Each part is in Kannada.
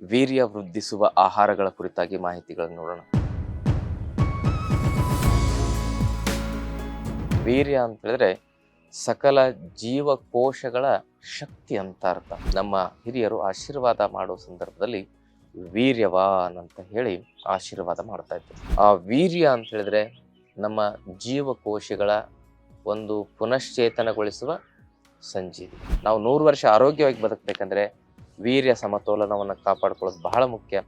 ವೀರ್ಯ ವೃದ್ಧಿಸುವ ಆಹಾರಗಳ ಕುರಿತಾಗಿ ಮಾಹಿತಿಗಳನ್ನು ನೋಡೋಣ. ವೀರ್ಯ ಅಂತ ಹೇಳಿದ್ರೆ ಸಕಲ ಜೀವಕೋಶಗಳ ಶಕ್ತಿ ಅಂತ ಅರ್ಥ. ನಮ್ಮ ಹಿರಿಯರು ಆಶೀರ್ವಾದ ಮಾಡೋ ಸಂದರ್ಭದಲ್ಲಿ ವೀರ್ಯವಾನ್ ಅಂತ ಹೇಳಿ ಆಶೀರ್ವಾದ ಮಾಡ್ತಾ ಇದ್ದರು ಆ ವೀರ್ಯ ಅಂತ ಹೇಳಿದ್ರೆ ನಮ್ಮ ಜೀವಕೋಶಗಳ ಒಂದು ಪುನಶ್ಚೇತನಗೊಳಿಸುವ ಸಂಜೀವಿ ನಾವು ನೂರು ವರ್ಷ ಆರೋಗ್ಯವಾಗಿ ಬದುಕಬೇಕಂದ್ರೆ ವೀರ್ಯ ಸಮತೋಲನವನ್ನು ಕಾಪಾಡ್ಕೊಳ್ಳೋದು ಬಹಳ ಮುಖ್ಯ.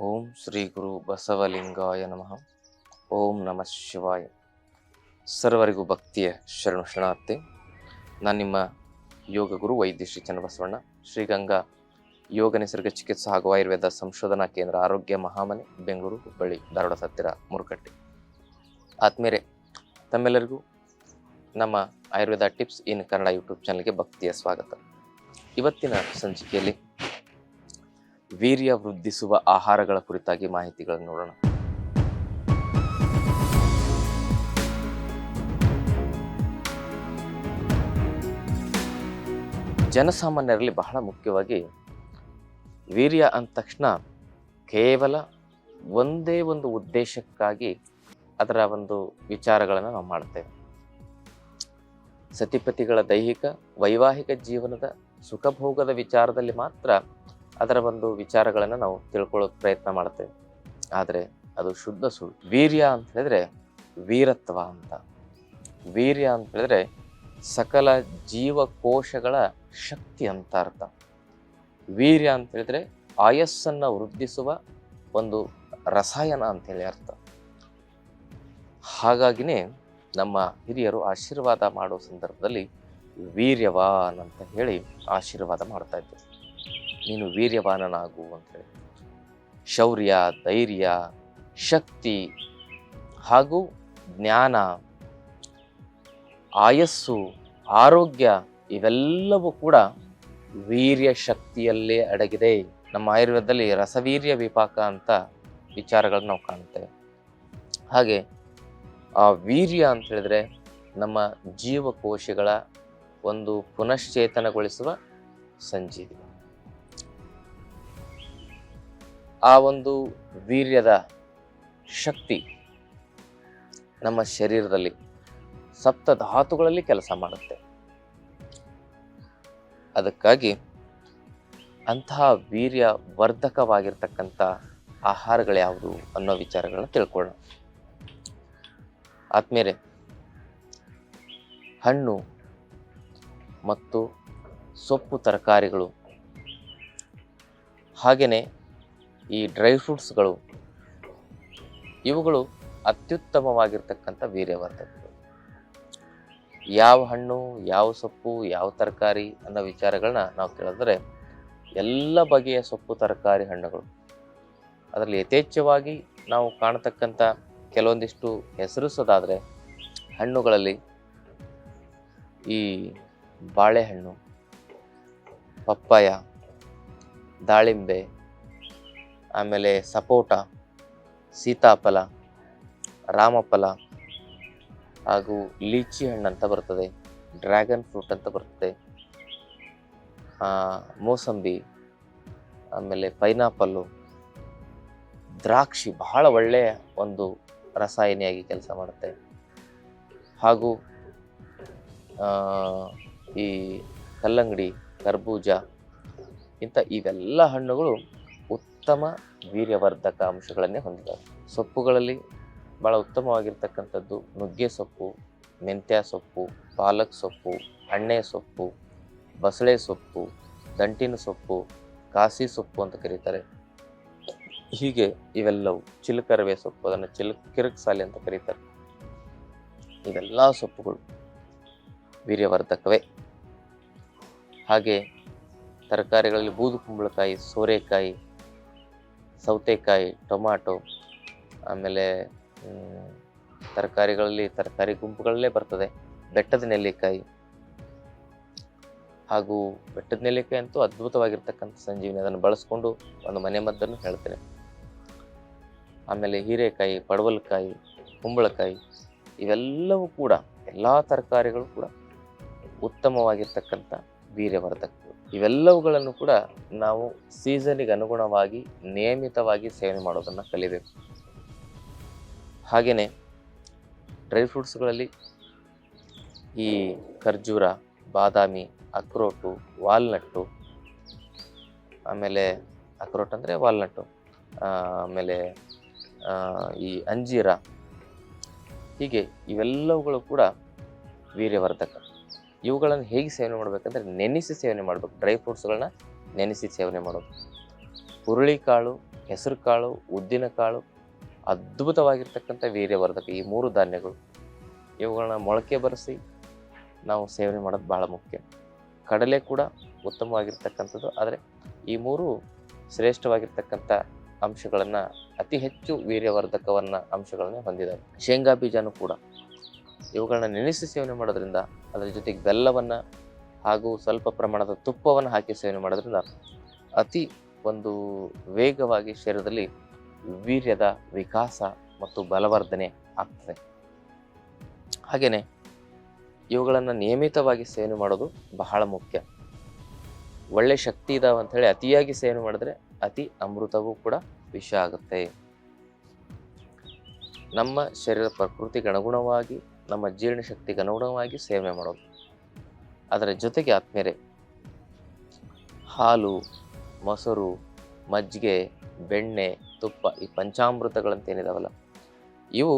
ಓಂ ಶ್ರೀ ಗುರು ಬಸವಲಿಂಗಾಯ ನಮಃ. ಓಂ ನಮಃ ಶಿವಾಯ. ಸರ್ವರಿಗೂ ಭಕ್ತಿಯ ಶರಣು ಶರಣಾರ್ಥಿ. ನಾನು ನಿಮ್ಮ ಯೋಗ ಗುರು ವೈದ್ಯ ಶ್ರೀ ಚನ್ನಬಸವಣ್ಣ. ಶ್ರೀಗಂಗಾ ಯೋಗ ನಿಸರ್ಗ ಚಿಕಿತ್ಸಾ ಹಾಗೂ ಆಯುರ್ವೇದ ಸಂಶೋಧನಾ ಕೇಂದ್ರ ಆರೋಗ್ಯ ಮಹಾಮನೆ, ಬೆಂಗಳೂರು, ಹುಬ್ಬಳ್ಳಿ, ಧಾರವಾಡ ಹತ್ತಿರ ಮುರುಕಟ್ಟೆ. ಆತ್ಮೇರೆ ತಮ್ಮೆಲ್ಲರಿಗೂ ನಮ್ಮ Ayurveda tips in Kannada YouTube ಚಾನಲ್ಗೆ ಭಕ್ತಿಯ ಸ್ವಾಗತ. ಇವತ್ತಿನ ಸಂಚಿಕೆಯಲ್ಲಿ ವೀರ್ಯ ವೃದ್ಧಿಸುವ ಆಹಾರಗಳ ಕುರಿತಾಗಿ ಮಾಹಿತಿಗಳನ್ನು ನೋಡೋಣ. ಜನಸಾಮಾನ್ಯರಲ್ಲಿ ಬಹಳ ಮುಖ್ಯವಾಗಿ ವೀರ್ಯ ಅಂದ ತಕ್ಷಣ ಕೇವಲ ಒಂದೇ ಒಂದು ಉದ್ದೇಶಕ್ಕಾಗಿ ಅದರ ಒಂದು ವಿಚಾರಗಳನ್ನು ನಾವು ಮಾಡ್ತೇವೆ. ಸತಿಪತಿಗಳ ದೈಹಿಕ, ವೈವಾಹಿಕ ಜೀವನದ ಸುಖಭೋಗದ ವಿಚಾರದಲ್ಲಿ ಮಾತ್ರ ಅದರ ಒಂದು ವಿಚಾರಗಳನ್ನು ನಾವು ತಿಳ್ಕೊಳ್ಳೋಕೆ ಪ್ರಯತ್ನ ಮಾಡ್ತೇವೆ. ಆದರೆ ಅದು ಶುದ್ಧ ಸುಳ್ಳು. ವೀರ್ಯ ಅಂತ ಹೇಳಿದ್ರೆ ವೀರತ್ವ ಅಂತ. ವೀರ್ಯ ಅಂತ ಹೇಳಿದ್ರೆ ಸಕಲ ಜೀವಕೋಶಗಳ ಶಕ್ತಿ ಅಂತ ಅರ್ಥ. ವೀರ್ಯ ಅಂತ ಹೇಳಿದ್ರೆ ಆಯಸ್ಸನ್ನು ವೃದ್ಧಿಸುವ ಒಂದು ರಸಾಯನ ಅಂತೇಳಿ ಅರ್ಥ. ಹಾಗಾಗಿನೇ ನಮ್ಮ ಹಿರಿಯರು ಆಶೀರ್ವಾದ ಮಾಡೋ ಸಂದರ್ಭದಲ್ಲಿ ವೀರ್ಯವಾನ್ ಅಂತ ಹೇಳಿ ಆಶೀರ್ವಾದ ಮಾಡ್ತಾ ಇದ್ದರು ನೀನು ವೀರ್ಯವಾನನಾಗು ಅಂತ ಹೇಳಿ. ಶೌರ್ಯ, ಧೈರ್ಯ, ಶಕ್ತಿ ಹಾಗೂ ಜ್ಞಾನ, ಆಯಸ್ಸು, ಆರೋಗ್ಯ ಇವೆಲ್ಲವೂ ಕೂಡ ವೀರ್ಯ ಶಕ್ತಿಯಲ್ಲೇ ಅಡಗಿದೆ. ನಮ್ಮ ಆಯುರ್ವೇದದಲ್ಲಿ ರಸವೀರ್ಯ ವಿಪಾಕ ಅಂತ ವಿಚಾರಗಳನ್ನ ನಾವು ಕಾಣ್ತೇವೆ ಹಾಗೆ ಆ ವೀರ್ಯ ಅಂತ ಹೇಳಿದ್ರೆ ನಮ್ಮ ಜೀವಕೋಶಗಳ ಒಂದು ಪುನಶ್ಚೇತನಗೊಳಿಸುವ ಸಂಜೀವಿ ಆ ಒಂದು ವೀರ್ಯದ ಶಕ್ತಿ ನಮ್ಮ ಶರೀರದಲ್ಲಿ ಸಪ್ತ ಧಾತುಗಳಲ್ಲಿ ಕೆಲಸ ಮಾಡುತ್ತೆ. ಅದಕ್ಕಾಗಿ ಅಂತಹ ವೀರ್ಯ ವರ್ಧಕವಾಗಿರ್ತಕ್ಕಂಥ ಆಹಾರಗಳು ಯಾವುದು ಅನ್ನೋ ವಿಚಾರಗಳನ್ನ ತಿಳ್ಕೊಳ್ಳೋಣ. ಆದ್ಮೇಲೆ ಹಣ್ಣು ಮತ್ತು ಸೊಪ್ಪು ತರಕಾರಿಗಳು, ಹಾಗೆಯೇ ಈ ಡ್ರೈ ಫ್ರೂಟ್ಸ್ಗಳು, ಇವುಗಳು ಅತ್ಯುತ್ತಮವಾಗಿರ್ತಕ್ಕಂಥ ವೀರ್ಯವರ್ಧಕಗಳು ಯಾವ ಹಣ್ಣು, ಯಾವ ಸೊಪ್ಪು, ಯಾವ ತರಕಾರಿ ಅನ್ನೋ ವಿಚಾರಗಳನ್ನ ನಾವು ಕೇಳಿದ್ರೆ, ಎಲ್ಲ ಬಗೆಯ ಸೊಪ್ಪು ತರಕಾರಿ ಹಣ್ಣುಗಳು. ಅದರಲ್ಲಿ ಯಥೇಚ್ಛವಾಗಿ ನಾವು ಕಾಣತಕ್ಕಂಥ ಕೆಲವೊಂದಿಷ್ಟು ಹೆಸರಿಸೋದಾದರೆ ಹಣ್ಣುಗಳಲ್ಲಿ ಈ ಬಾಳೆಹಣ್ಣು, ಪಪ್ಪಾಯ, ದಾಳಿಂಬೆ, ಆಮೇಲೆ ಸಪೋಟ, ಸೀತಾಫಲ, ರಾಮಫಲ ಹಾಗೂ ಲೀಚಿ ಹಣ್ಣು ಅಂತ ಬರ್ತದೆ, ಡ್ರ್ಯಾಗನ್ ಫ್ರೂಟ್ ಅಂತ ಬರ್ತದೆ ಮೋಸಂಬಿ, ಆಮೇಲೆ ಪೈನಾಪಲ್ಲು, ದ್ರಾಕ್ಷಿ ಬಹಳ ಒಳ್ಳೆಯ ಒಂದು ರಸಾಯನಿಯಾಗಿ ಕೆಲಸ ಮಾಡುತ್ತೆ. ಹಾಗೂ ಈ ಕಲ್ಲಂಗಡಿ, ಕರ್ಬೂಜ, ಇಂಥ ಇವೆಲ್ಲ ಹಣ್ಣುಗಳು ಉತ್ತಮ ವೀರ್ಯವರ್ಧಕ ಅಂಶಗಳನ್ನೇ ಹೊಂದಿದ್ದಾವೆ. ಸೊಪ್ಪುಗಳಲ್ಲಿ ಭಾಳ ಉತ್ತಮವಾಗಿರ್ತಕ್ಕಂಥದ್ದು ನುಗ್ಗೆ ಸೊಪ್ಪು, ಮೆಂತ್ಯ ಸೊಪ್ಪು, ಪಾಲಕ್ ಸೊಪ್ಪು, ಹಣ್ಣೆ ಸೊಪ್ಪು, ಬಸಳೆ ಸೊಪ್ಪು, ದಂಟಿನ ಸೊಪ್ಪು, ಕಾಸಿ ಸೊಪ್ಪು ಅಂತ ಕರೀತಾರೆ. ಹೀಗೆ ಇವೆಲ್ಲವು ಚಿಲಕರವೆ ಸೊಪ್ಪು. ಅದನ್ನು ಚಿಲ್ ಕಿರಕ್ಸಾಲಿ ಅಂತ ಕರೀತಾರೆ. ಇವೆಲ್ಲ ಸೊಪ್ಪುಗಳು. ವೀರ್ಯವರ್ಧಕವೇ. ಹಾಗೆ ತರಕಾರಿಗಳಲ್ಲಿ ಬೂದು ಕುಂಬಳಕಾಯಿ, ಸೋರೆಕಾಯಿ, ಸೌತೆಕಾಯಿ, ಟೊಮಾಟೊ, ಆಮೇಲೆ ತರಕಾರಿಗಳಲ್ಲಿ, ತರಕಾರಿ ಗುಂಪುಗಳಲ್ಲೇ ಬರ್ತದೆ. ಬೆಟ್ಟದ ನೆಲ್ಲಿಕಾಯಿ. ಹಾಗೂ ಬೆಟ್ಟದ ನೆಲ್ಲಿಕಾಯಿ ಅಂತೂ ಅದ್ಭುತವಾಗಿರ್ತಕ್ಕಂಥ ಸಂಜೀವಿನಿ. ಅದನ್ನು ಬಳಸ್ಕೊಂಡು ಒಂದು ಮನೆ ಮದ್ದನ್ನು ಹೇಳ್ತೇನೆ. ಆಮೇಲೆ ಹೀರೆಕಾಯಿ, ಪಡವಲಕಾಯಿ, ಕುಂಬಳಕಾಯಿ, ಇವೆಲ್ಲವೂ ಕೂಡ, ಎಲ್ಲ ತರಕಾರಿಗಳು ಕೂಡ ಉತ್ತಮವಾಗಿರ್ತಕ್ಕಂಥ ವೀರ್ಯವರ್ಧಕಗಳು. ಇವೆಲ್ಲವುಗಳನ್ನು ಕೂಡ ನಾವು ಸೀಸನಿಗೆ ಅನುಗುಣವಾಗಿ ನಿಯಮಿತವಾಗಿ ಸೇವನೆ ಮಾಡೋದನ್ನು ಕಲಿಬೇಕು. ಹಾಗೆಯೇ ಡ್ರೈ ಫ್ರೂಟ್ಸ್ಗಳಲ್ಲಿ ಈ ಖರ್ಜೂರ, ಬಾದಾಮಿ ಅಕ್ರೋಟು ವಾಲ್ನಟ್ಟು, ಆಮೇಲೆ ಅಕ್ರೋಟ್ ಅಂದರೆ ವಾಲ್ನಟ್ಟು, ಆಮೇಲೆ ಈ ಅಂಜೀರ, ಹೀಗೆ ಇವೆಲ್ಲವುಗಳು ಕೂಡ ವೀರ್ಯವರ್ಧಕ. ಇವುಗಳನ್ನು ಹೇಗೆ ಸೇವನೆ ಮಾಡಬೇಕಂದ್ರೆ ನೆನೆಸಿ ಸೇವನೆ ಮಾಡಬೇಕು. ಡ್ರೈ ಫ್ರೂಟ್ಸ್ಗಳನ್ನ ನೆನೆಸಿ ಸೇವನೆ ಮಾಡೋದು. ಹುರುಳಿಕಾಳು, ಹೆಸರುಕಾಳು, ಉದ್ದಿನಕಾಳು ಅದ್ಭುತವಾಗಿರ್ತಕ್ಕಂಥ ವೀರ್ಯವರ್ಧಕ. ಈ ಮೂರು ಧಾನ್ಯಗಳು ಇವುಗಳನ್ನ ಮೊಳಕೆ ಬರೆಸಿ ನಾವು ಸೇವನೆ ಮಾಡೋದು ಬಹಳ ಮುಖ್ಯ. ಕಡಲೆ ಕೂಡ ಉತ್ತಮವಾಗಿರ್ತಕ್ಕಂಥದ್ದು. ಆದರೆ ಈ ಮೂರು ಶ್ರೇಷ್ಠವಾಗಿರ್ತಕ್ಕಂಥ ಅಂಶಗಳನ್ನು, ಅತಿ ಹೆಚ್ಚು ವೀರ್ಯವರ್ಧಕವನ್ನು ಅಂಶಗಳನ್ನು ಹೊಂದಿದ್ದಾವೆ ಶೇಂಗಾ ಬೀಜನೂ ಕೂಡ. ಇವುಗಳನ್ನ ನೆನೆಸಿ ಸೇವನೆ ಮಾಡೋದ್ರಿಂದ ಅದರ ಜೊತೆಗೆ ಬೆಲ್ಲವನ್ನು ಹಾಗೂ ಸ್ವಲ್ಪ ಪ್ರಮಾಣದ ತುಪ್ಪವನ್ನು ಹಾಕಿ ಸೇವನೆ ಮಾಡೋದ್ರಿಂದ ಅತಿ ಒಂದು ವೇಗವಾಗಿ ಶರೀರದಲ್ಲಿ ವೀರ್ಯದ ವಿಕಾಸ ಮತ್ತು ಬಲವರ್ಧನೆ ಆಗ್ತದೆ. ಹಾಗೆಯೇ ಇವುಗಳನ್ನು ನಿಯಮಿತವಾಗಿ ಸೇವನೆ ಮಾಡೋದು ಬಹಳ ಮುಖ್ಯ. ಒಳ್ಳೆ ಶಕ್ತಿ ಇದಾವೆ ಅಂತ ಹೇಳಿ ಅತಿಯಾಗಿ ಸೇವನೆ ಮಾಡಿದ್ರೆ ಅತಿ ಅಮೃತವೂ ಕೂಡ ವಿಷ ಆಗುತ್ತೆ. ನಮ್ಮ ಶರೀರ ಪ್ರಕೃತಿಗೆ ಅನುಗುಣವಾಗಿ, ನಮ್ಮ ಜೀರ್ಣಶಕ್ತಿಗೆ ಅನುಗುಣವಾಗಿ ಸೇವನೆ ಮಾಡೋದು. ಅದರ ಜೊತೆಗೆ ಆದ್ಮೇಲೆ ಹಾಲು, ಮೊಸರು, ಮಜ್ಜಿಗೆ, ಬೆಣ್ಣೆ, ತುಪ್ಪ ಈ ಪಂಚಾಮೃತಗಳಂತೇನಿದಾವಲ್ಲ ಇವು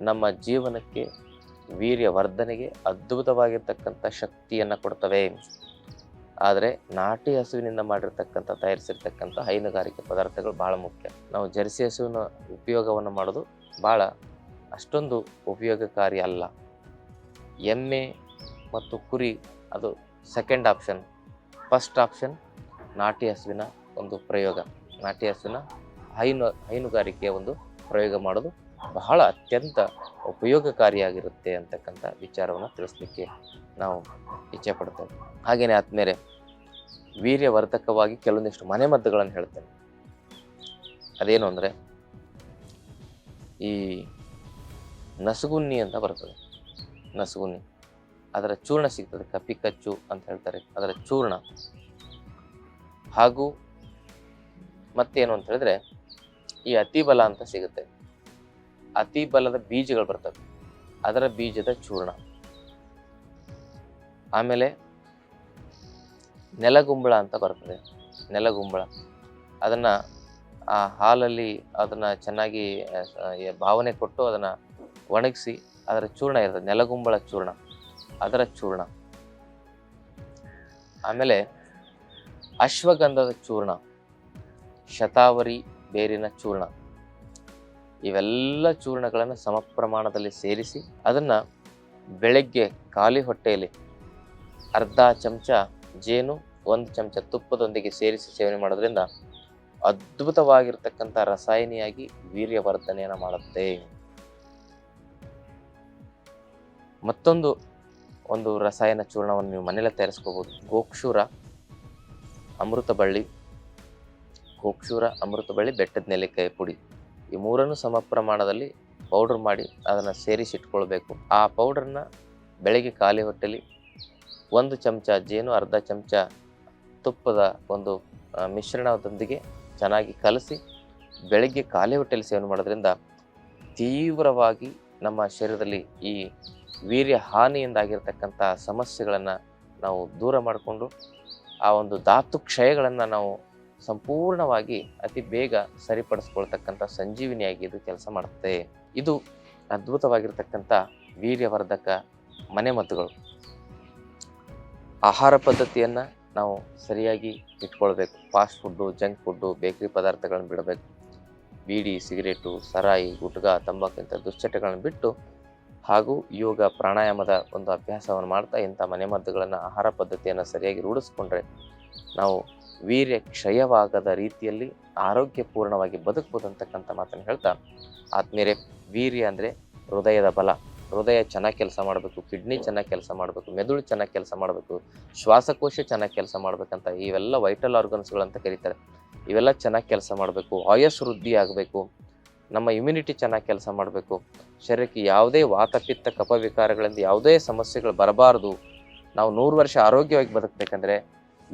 ನಮ್ಮ ಜೀವನಕ್ಕೆ ವೀರ್ಯ ವರ್ಧನೆಗೆ ಅದ್ಭುತವಾಗಿರ್ತಕ್ಕಂಥ ಶಕ್ತಿಯನ್ನು ಕೊಡ್ತವೆ. ಆದರೆ ನಾಟಿ ಹಸುವಿನಿಂದ ಮಾಡಿರ್ತಕ್ಕಂಥ, ತಯಾರಿಸಿರ್ತಕ್ಕಂಥ ಹೈನುಗಾರಿಕೆ ಪದಾರ್ಥಗಳು ಭಾಳ ಮುಖ್ಯ. ನಾವು ಜರ್ಸಿ ಹಸುವಿನ ಉಪಯೋಗವನ್ನು ಮಾಡೋದು ಭಾಳ ಅಷ್ಟೊಂದು ಉಪಯೋಗಕಾರಿ ಅಲ್ಲ. ಎಮ್ಮೆ ಮತ್ತು ಕುರಿ ಅದು ಸೆಕೆಂಡ್ ಆಪ್ಷನ್ ಫಸ್ಟ್ ಆಪ್ಷನ್ ನಾಟಿ ಹಸುವಿನ ಒಂದು ಪ್ರಯೋಗ. ನಾಟಿ ಹಸುವಿನ ಹೈನು, ಹೈನುಗಾರಿಕೆಯ ಒಂದು ಪ್ರಯೋಗ ಮಾಡೋದು ಬಹಳ ಅತ್ಯಂತ ಉಪಯೋಗಕಾರಿಯಾಗಿರುತ್ತೆ ಅಂತಕ್ಕಂಥ ವಿಚಾರವನ್ನು ತಿಳಿಸ್ಲಿಕ್ಕೆ ನಾವು ಇಚ್ಛೆ ಪಡ್ತೇವೆ. ಹಾಗೆಯೇ ಆದ್ಮೇಲೆ ವೀರ್ಯವರ್ಧಕವಾಗಿ ಕೆಲವೊಂದಿಷ್ಟು ಮನೆಮದ್ದುಗಳನ್ನು ಹೇಳ್ತೇನೆ. ಅದೇನು ಅಂದರೆ ಈ ನಸುಗುನ್ನಿ ಅಂತ ಬರ್ತದೆ. ನಸುಗುನ್ನಿ. ಅದರ ಚೂರ್ಣ ಸಿಗ್ತದೆ ಕಚ್ಚು ಅಂತ ಹೇಳ್ತಾರೆ. ಅದರ ಚೂರ್ಣ. ಹಾಗೂ ಮತ್ತೇನು ಅಂತ ಹೇಳಿದ್ರೆ ಈ ಅತಿಬಲ ಅಂತ ಸಿಗುತ್ತೆ. ಅತಿಬಲದ ಬೀಜಗಳು ಬರ್ತವೆ. ಅದರ ಬೀಜದ ಚೂರ್ಣ. ಆಮೇಲೆ ನೆಲಗುಂಬಳ ಅಂತ ಬರ್ತದೆ. ನೆಲಗುಂಬಳ. ಅದನ್ನು ಆ ಹಾಲಲ್ಲಿ ಅದನ್ನು ಚೆನ್ನಾಗಿ ಭಾವನೆ ಕೊಟ್ಟು ಅದನ್ನು ಒಣಗಿಸಿ ಅದರ ಚೂರ್ಣ ಇರ್ತದೆ. ನೆಲಗುಂಬಳ ಚೂರ್ಣ. ಅದರ ಚೂರ್ಣ. ಆಮೇಲೆ ಅಶ್ವಗಂಧದ ಚೂರ್ಣ. ಶತಾವರಿ ಬೇರಿನ ಚೂರ್ಣ. ಇವೆಲ್ಲ ಚೂರ್ಣಗಳನ್ನು ಸಮ ಪ್ರಮಾಣದಲ್ಲಿ ಸೇರಿಸಿ ಅದನ್ನು ಬೆಳಗ್ಗೆ ಖಾಲಿ ಹೊಟ್ಟೆಯಲ್ಲಿ ಅರ್ಧ ಚಮಚ ಜೇನು, ಒಂದು ಚಮಚ ತುಪ್ಪದೊಂದಿಗೆ ಸೇರಿಸಿ ಸೇವನೆ ಮಾಡೋದ್ರಿಂದ ಅದ್ಭುತವಾಗಿರ್ತಕ್ಕಂಥ ರಸಾಯನಿಯಾಗಿ ವೀರ್ಯವರ್ಧನೆಯನ್ನು ಮಾಡುತ್ತೆ. ಮತ್ತೊಂದು, ಒಂದು ರಸಾಯನ ಚೂರ್ಣವನ್ನು ನೀವು ಮನೆಯಲ್ಲೇ ತಯಾರಿಸ್ಕೋಬೋದು. ಗೋಕ್ಷೂರ ಅಮೃತ ಬಳ್ಳಿ ಗೋಕ್ಷೂರ ಅಮೃತ ಬಳ್ಳಿ ಬೆಟ್ಟದ ನೆಲ್ಲಿಕಾಯಿ ಪುಡಿ. ಈ ಮೂರನ್ನು ಸಮ ಪ್ರಮಾಣದಲ್ಲಿ ಪೌಡರ್ ಮಾಡಿ ಅದನ್ನು ಸೇರಿಸಿಟ್ಕೊಳ್ಬೇಕು. ಆ ಪೌಡರ್ನ ಬೆಳಗ್ಗೆ ಖಾಲಿ ಹೊಟ್ಟೆಲಿ ಒಂದು ಚಮಚ ಜೇನು, ಅರ್ಧ ಚಮಚ ತುಪ್ಪದ ಒಂದು ಮಿಶ್ರಣದೊಂದಿಗೆ ಚೆನ್ನಾಗಿ ಕಲಸಿ ಬೆಳಗ್ಗೆ ಖಾಲಿ ಹೊಟ್ಟೆಲಿ ಸೇವನೆ ಮಾಡೋದ್ರಿಂದ ತೀವ್ರವಾಗಿ ನಮ್ಮ ಶರೀರದಲ್ಲಿ ಈ ವೀರ್ಯ ಹಾನಿಯಿಂದಾಗಿರ್ತಕ್ಕಂಥ ಸಮಸ್ಯೆಗಳನ್ನು ನಾವು ದೂರ ಮಾಡಿಕೊಂಡು ಆ ಒಂದು ಧಾತು ಕ್ಷಯಗಳನ್ನು ನಾವು ಸಂಪೂರ್ಣವಾಗಿ ಅತಿ ಬೇಗ ಸರಿಪಡಿಸ್ಕೊಳ್ತಕ್ಕಂಥ ಸಂಜೀವಿನಿಯಾಗಿ ಇದು ಕೆಲಸ ಮಾಡುತ್ತೆ. ಇದು ಅದ್ಭುತವಾಗಿರ್ತಕ್ಕಂಥ ವೀರ್ಯವರ್ಧಕ ಮನೆಮದ್ದುಗಳು ಆಹಾರ ಪದ್ಧತಿಯನ್ನು ನಾವು ಸರಿಯಾಗಿ ಇಟ್ಕೊಳ್ಬೇಕು. Fast food, junk food, bakery ಪದಾರ್ಥಗಳನ್ನು ಬಿಡಬೇಕು. ಬೀಡಿ, ಸಿಗರೇಟು, ಸರಾಯಿ, ಗುಟ್ಗ ತಂಬಾಕು ಇಂಥ ದುಶ್ಚಟಗಳನ್ನು ಬಿಟ್ಟು ಹಾಗೂ ಯೋಗ, ಪ್ರಾಣಾಯಾಮದ ಒಂದು ಅಭ್ಯಾಸವನ್ನು ಮಾಡ್ತಾ ಇಂಥ ಮನೆಮದ್ದುಗಳನ್ನು ಆಹಾರ ಪದ್ಧತಿಯನ್ನು ಸರಿಯಾಗಿ ರೂಢಿಸ್ಕೊಂಡ್ರೆ ನಾವು ವೀರ್ಯ ಕ್ಷಯವಾಗದ ರೀತಿಯಲ್ಲಿ ಆರೋಗ್ಯಪೂರ್ಣವಾಗಿ ಬದುಕಬಹುದು ಅಂತಕ್ಕಂಥ ಮಾತನ್ನು ಹೇಳ್ತಾ ಆತ್ಮೀಯರೇ, ವೀರ್ಯ ಅಂದರೆ ಹೃದಯದ ಬಲ. ಹೃದಯ ಚೆನ್ನಾಗಿ ಕೆಲಸ ಮಾಡಬೇಕು, ಕಿಡ್ನಿ ಚೆನ್ನಾಗಿ ಕೆಲಸ ಮಾಡಬೇಕು, ಮೆದುಳು ಚೆನ್ನಾಗಿ ಕೆಲಸ ಮಾಡಬೇಕು, ಶ್ವಾಸಕೋಶ ಚೆನ್ನಾಗಿ ಕೆಲಸ ಮಾಡಬೇಕಂತ ಇವೆಲ್ಲ ವೈಟಲ್ ಆರ್ಗನ್ಸ್ಗಳಂತ ಕರೀತಾರೆ. ಇವೆಲ್ಲ ಚೆನ್ನಾಗಿ ಕೆಲಸ ಮಾಡಬೇಕು ಆಯಸ್ ವೃದ್ಧಿ ಆಗಬೇಕು, ನಮ್ಮ ಇಮ್ಯುನಿಟಿ ಚೆನ್ನಾಗಿ ಕೆಲಸ ಮಾಡಬೇಕು, ಶರೀರಕ್ಕೆ ಯಾವುದೇ ವಾತಪಿತ್ತ ಕಪವಿಕಾರಗಳಿಂದ ಯಾವುದೇ ಸಮಸ್ಯೆಗಳು ಬರಬಾರ್ದು, ನಾವು ನೂರು ವರ್ಷ ಆರೋಗ್ಯವಾಗಿ ಬದುಕಬೇಕಂದ್ರೆ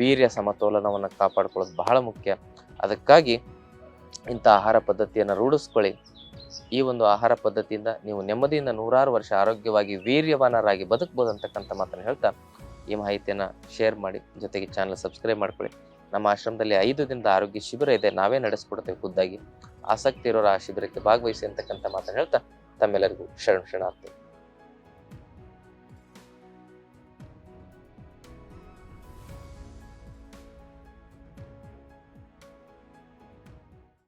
ವೀರ್ಯ ಸಮತೋಲನವನ್ನು ಕಾಪಾಡ್ಕೊಳ್ಳೋದು ಬಹಳ ಮುಖ್ಯ. ಅದಕ್ಕಾಗಿ ಇಂಥ ಆಹಾರ ಪದ್ಧತಿಯನ್ನು ರೂಢಿಸ್ಕೊಳ್ಳಿ. ಈ ಒಂದು ಆಹಾರ ಪದ್ಧತಿಯಿಂದ ನೀವು ನೆಮ್ಮದಿಯಿಂದ ನೂರಾರು ವರ್ಷ ಆರೋಗ್ಯವಾಗಿ ವೀರ್ಯವಾನರಾಗಿ ಬದುಕ್ಬೋದು ಅಂತಕ್ಕಂಥ ಮಾತನ್ನು ಹೇಳ್ತಾ ಈ ಮಾಹಿತಿಯನ್ನು ಶೇರ್ ಮಾಡಿ, ಜೊತೆಗೆ ಚಾನಲ್ ಸಬ್ಸ್ಕ್ರೈಬ್ ಮಾಡ್ಕೊಳ್ಳಿ. ನಮ್ಮ ಆಶ್ರಮದಲ್ಲಿ ಐದು ದಿನದ ಆರೋಗ್ಯ ಶಿಬಿರ ಇದೆ, ನಾವೇ ನಡೆಸ್ಕೊಡ್ತೇವೆ ಖುದ್ದಾಗಿ. ಆಸಕ್ತಿ ಇರೋರು ಆ ಶಿಬಿರಕ್ಕೆ ಭಾಗವಹಿಸಿ ಅಂತಕ್ಕಂಥ ಮಾತನ್ನು ಹೇಳ್ತಾ ತಮ್ಮೆಲ್ಲರಿಗೂ ಶರಣ ಶರಣಾರ್ಥಿ.